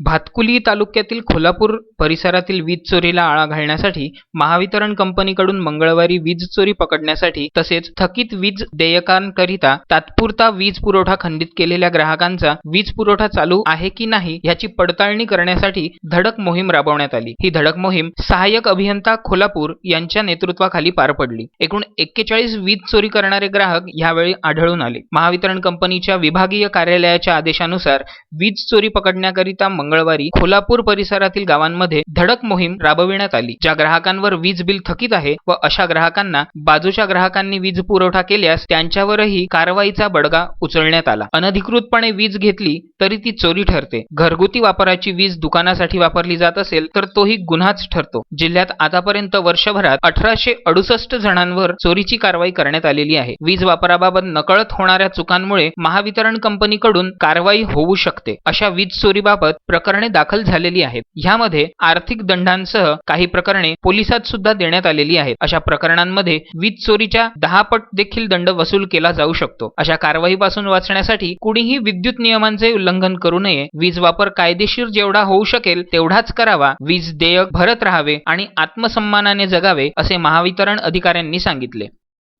भातकुली तालुक्यातील खोलापूर परिसरातील वीज चोरीला आळा घालण्यासाठी महावितरण कंपनीकडून मंगळवारी वीज चोरी पकडण्यासाठी तसेच थकीत वीज देयकांकरिता तात्पुरता वीज पुरवठा खंडित केलेल्या ग्राहकांचा वीज पुरवठा चालू आहे की नाही याची पडताळणी करण्यासाठी धडक मोहीम राबवण्यात आली. ही धडक मोहीम सहाय्यक अभियंता खोलापूर यांच्या नेतृत्वाखाली पार पडली. एकूण एक्केचाळीस वीज चोरी करणारे ग्राहक यावेळी आढळून आले. महावितरण कंपनीच्या विभागीय कार्यालयाच्या आदेशानुसार वीज चोरी पकडण्याकरिता मंगळवारी खोलापूर परिसरातील गावांमध्ये धडक मोहीम राबविण्यात आली ज्या ग्राहकांवर वीज बिल थकीत आहे व अशा ग्राहकांना बाजूच्या ग्राहकांनी वीज पुरवठा केल्यास त्यांच्यावरही कारवाईचा बडगा उचलण्यात आला. अनधिकृतपणे वीज घेतली तरी ती चोरी ठरते. घरगुती वापराची वीज दुकानासाठी वापरली जात असेल तर तोही गुन्हाच ठरतो. जिल्ह्यात आतापर्यंत वर्षभरात अठराशे अडुसष्ट जणांवर चोरीची कारवाई करण्यात आलेली आहे. वीज वापराबाबत नकळत होणाऱ्या चुकांमुळे महावितरण कंपनीकडून कारवाई होऊ शकते. अशा वीज चोरीबाबत प्रकरणे दाखल झालेली आहेत. ह्यामध्ये आर्थिक दंडांसह काही प्रकरणे पोलिसात सुद्धा देण्यात आलेली आहेत. अशा प्रकरणांमध्ये वीज चोरीच्या दहा पट देखील दंड वसूल केला जाऊ शकतो. अशा कारवाईपासून वाचण्यासाठी कुणीही विद्युत नियमांचे उल्लंघन करू नये. वीज वापर कायदेशीर जेवढा होऊ शकेल तेवढाच करावा. वीज देयक भरत राहावे आणि आत्मसन्मानाने जगावे असे महावितरण अधिकाऱ्यांनी सांगितले.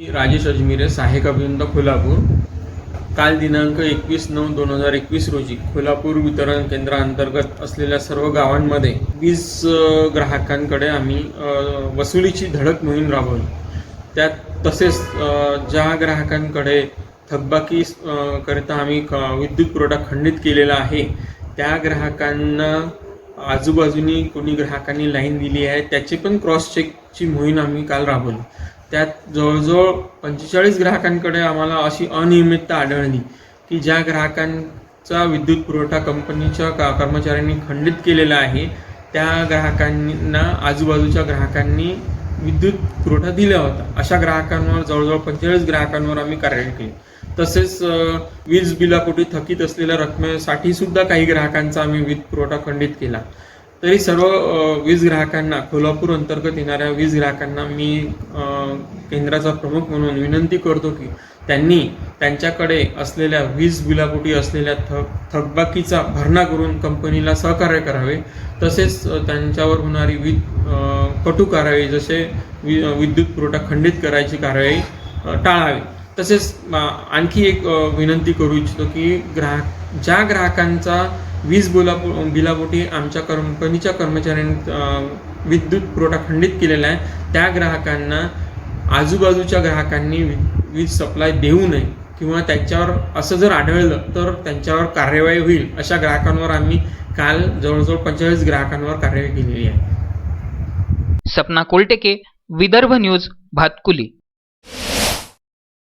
राजेश अजमिरे सहाय्यक अभियंता कोल्हापूर. काल दिनांक एकवीस नऊ दोन हजार एकवीस रोजी कोल्हापूर वितरण केंद्रांतर्गत असलेल्या सर्व गावांमध्ये वीज ग्राहकांकडे आम्ही वसुलीची धडक मोहीम राबवली. त्यात तसेच ज्या ग्राहकांकडे थकबाकी करिता आम्ही क- विद्युत पुरवठा खंडित केलेला आहे त्या ग्राहकांना आजूबाजूनी कोणी ग्राहकांनी लाईन दिली आहे त्याची पण क्रॉस चेकची मोहीम आम्ही काल राबवली. त्यात जवळजवळ पंचेचाळीस ग्राहकांकडे आम्हाला अशी अनियमितता आढळली की ज्या ग्राहकांचा विद्युत पुरवठा कंपनीच्या का कर्मचाऱ्यांनी खंडित केलेला आहे त्या ग्राहकांना आजूबाजूच्या ग्राहकांनी विद्युत पुरवठा दिला होता. अशा ग्राहकांवर जवळजवळ पंचेचाळीस ग्राहकांवर आम्ही कार्यवाही केली. तसेच वीज बिलापोटी थकीत असलेल्या रकमेसाठी सुद्धा काही ग्राहकांचा आम्ही वीज पुरवठा खंडित केला. तरी सर्व वीज ग्राहकांना कोल्हापूर अंतर्गत येणाऱ्या वीज ग्राहकांना मी केंद्राचा प्रमुख म्हणून विनंती करतो की त्यांनी त्यांच्याकडे असलेल्या वीज बिलापोटी असलेल्या थक थकबाकीचा भरणा करून कंपनीला सहकार्य करावे. तसेच त्यांच्यावर होणारी वीज कटू कारवाई जसे वि विद्युत पुरवठा खंडित करायची कारवाई टाळावी. तसेच आणखी एक विनंती करू इच्छितो की ग्राहक ज्या ग्राहकांचा वीज बिला बिलापोटी आमच्या कंपनीच्या कर्मचाऱ्यांनी विद्युत पुरवठा खंडित केलेला आहे. त्या ग्राहकांना आजूबाजूच्या ग्राहकांनी वीज सप्लाय देऊ नये किंवा त्यांच्यावर असं जर आढळलं तर त्यांच्यावर कार्यवाही होईल अशा ग्राहकांवर आम्ही काल जवळजवळ पंचेचाळीस ग्राहकांवर कार्यवाही केलेली आहे. सपना कोलटेके विदर्भ न्यूज भातकुली.